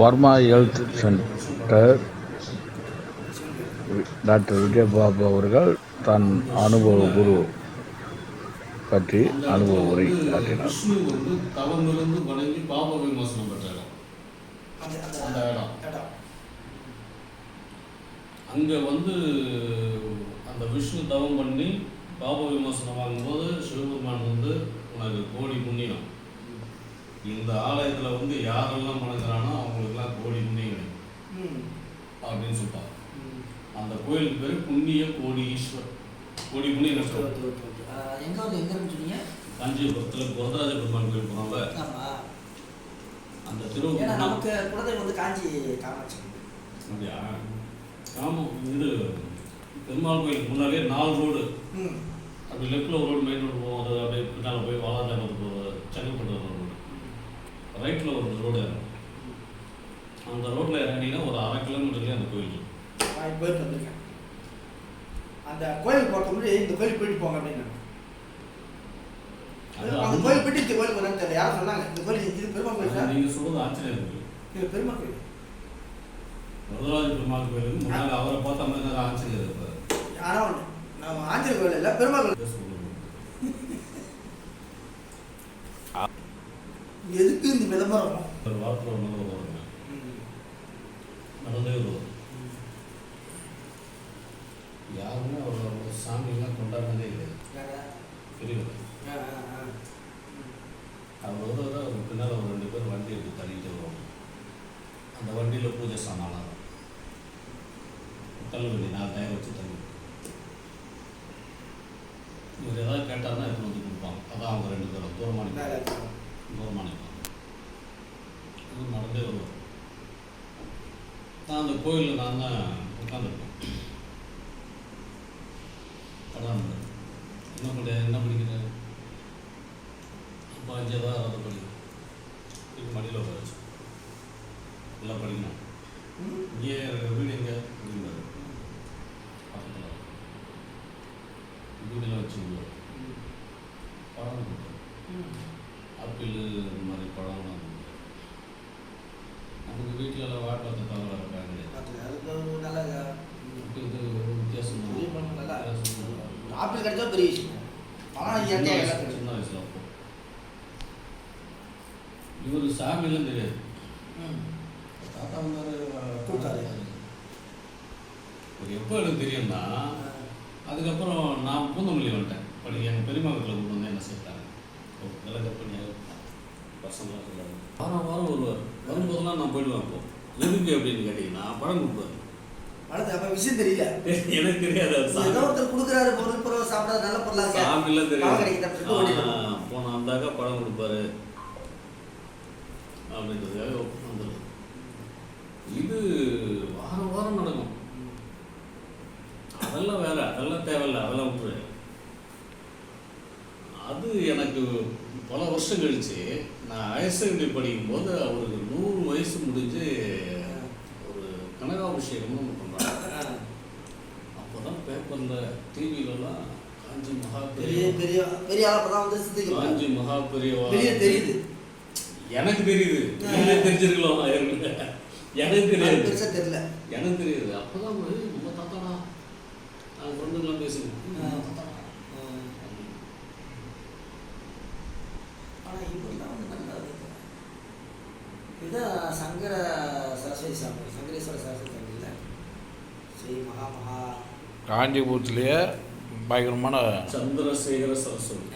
Varma health centre. Doctor Vijayababu அவர்கள் தன் அனுபவ குரு பற்றி அனுபவ உரை காட்டினார். வந்து தவமிருந்து வணங்கி பாப விமோசனம் பெற்ற அந்த இடம் இடம் அங்கே வந்து அந்த விஷ்ணு தவம் பண்ணி பாப விமோசனம் வாங்கும்போது சிவபெருமான் வந்து உனக்கு கோடி புண்ணியம். இந்த ஆலயத்தில் வந்து யாரெல்லாம் வணங்குறானோ அவங்களுக்கெல்லாம் கோடி புண்ணியம் கிடைக்கும். அப்படின்னு ம். அந்த கோயிலுக்கு பேர் புண்ணிய கோடி ஈஸ்வர் கோடி புண்ணிய எங்க வந்து எங்க சொன்னீங்க? காஞ்சிபுரத்தில் குரதராஜ பெருமான் கோயில் போனோம்ல. ஆமா. அந்த திருவண்ணா நமக்கு குலதெய்வம் வந்து காஞ்சி காமாட்சி. அப்படியா? ஆமாம் இது பெருமாள் கோயிலுக்கு முன்னாடியே நாலு ரோடு. அப்படி லெஃப்டில் ஒரு ரோடு மெயின் ரோடு போகும் அது அப்படியே பின்னால் போய் வாலாஜாபுரத்துக்கு ஒரு செங்கல்பட்டு ஒரு ரோடு ரைட்டில் ஒரு ரோடு அந்த ரோட்டில் இறங்கினீங்கன்னா ஒரு அரை கிலோமீட்டர்லேயே அந்த கோயில். நான் போயிட்டு வந்திருக்கேன். அந்த கோயிலுக்கு போகிறதுக்கு முன்னாடி இந்த கோயிலுக்கு போயிட்டு போங்க அப்படின்னு அது அந்த கோயில் போயிட்டு இந்த கோயிலுக்கு வரேன்னு தெரியல. யாரும் சொன்னாங்க. இந்த கோயில் இது பெருமாள் கோயில் நீங்கள் சொல்கிறது ஆச்சரியம் இருக்கு இது பெருமாள் கோயில். வரதராஜ பெருமாள் கோயிலுக்கு முன்னாடி அவரை பார்த்த மாதிரி தான் ஆச்சரியம் இருப்பார் ஆனால் ஒன்று நம்ம ஆஞ்சநேயர் கோயில் இல்லை பெருமாள் கோயில். எதுக்கு இந்த விளம்பரம்? ஒரு வாரத்தில் ஒரு நாள் வருவாங்க நடந்தே வருவார் யாருமே அவரோட சாமியெல்லாம் கொண்டாடினதே இல்லை. பெரியவர் அவர் வருவார் அவர் பின்னால் ஒரு ரெண்டு பேர் வண்டி எடுத்து தள்ளிட்டு வருவாங்க. அந்த வண்டியில் பூஜை சாமான் தள்ளு வண்டி நாலு டயர் வச்சு தள்ளி இவர் ஏதாவது கேட்டார்னா எடுத்து வந்து கொடுப்பாங்க அதான் அவங்க ரெண்டு பேரும் தூரமான தூரமான இவர் நடந்தே வருவார் நான் அந்த கோயிலில் நான் தான் உட்காந்துருப்பேன் அதான் என்ன பண்ண என்ன படிக்கிற? அப்பா அஞ்சாவது அதை படிக்கணும் இது மடியில் உட்கார வச்சு. நல்லா படிக்கணும். இங்கே வீடு எங்கே? அப்படின்னாரு பக்கத்தில். வீடில் வச்சு பழம் கொடுத்தாரு. ஆப்பிள் இந்த மாதிரி பழம்லாம் கொடுத்தாரு. நமக்கு வீட்டில் எல்லாம் வாட்டில் தவிர இருக்காங்க இது ஒரு வித்தியாசம் பெரிய பழம் நல்லா. வித்தியாசமா ஆப்பிள் கிடைச்சா பெரிய விஷயம். இயற்கையாக. சின்ன வயசுல அப்போ. இவர் சாமியெல்லாம் தெரியாது. தாத்தா வந்தாரு கூப்பிட்டாரு. எப்போ எனக்கு தெரியும்னா அதுக்கப்புறம் நான் பூந்தமல்லி வந்துட்டேன். படி எங்கள் பெரியம்மா வீட்டில் கொண்டு வந்து என்ன சேர்த்தாங்க கம்பெனியாக பசங்களாம் சொல்லுவாங்க வாரம் வாரம் வருவார். வரும்போதெல்லாம் நான் போயிடுவேன் அப்போ. எதுக்கு அப்படின்னு கேட்டிங்கன்னா பழம் கொடுப்பாரு. பழத்தை அப்ப விஷயம் தெரியல. எனக்கு தெரியாது. ஏதோ ஒருத்தர் கொடுக்குறாரு பொருள் பொருள் சாப்பிடாத நல்ல பொருளா ஓடிடுவோம். ஆ, போன வந்தாக்கா பழம் கொடுப்பாரு. அப்படின்றதுக்காக வந்துடும் இது வாரம் வாரம் நடக்கும். அதெல்லாம் வேற அதெல்லாம் தேவையில்ல அதெல்லாம் விட்டுரு. அது எனக்கு பல வருஷம் கழிச்சு நான் ஹையர் செகண்டரி படிக்கும்போது அவருக்கு நூறு வயசு முடிஞ்சு ஒரு கனகாபிஷேகம்னு ஒன்று பேப்பரில் டிவிலலாம் காஞ்சி மகா பெரிய பெரிய பெரிய பெரிய ஆளப்பதான் வந்து சிந்திக்கலாம் காஞ்சி மகா பெரியவா? வெளியே தெரியுது. எனக்கு தெரியுது. நீங்களே தெரிஞ்சிருக்கலாம் எனக்கு தெரியாது. பெருசா தெரியல. எனக்கு தெரியுது. அப்போதான் நம்ம தாத்தாடா நான் ஃப்ரெண்டுங்களாம் பேசுங்க ஆ. ஆனா இவரெல்லாம் வந்து நல்லா இருக்கு. இதான் சங்கர சரஸ்வதி சாமி. சங்கரேஸ்வர சரஸ்வதி சாமி இல்லை ஸ்ரீ மகா மகா காஞ்சிபுரத்துலேயே பயங்கரமான சந்திரசேகர சரஸ்வதி.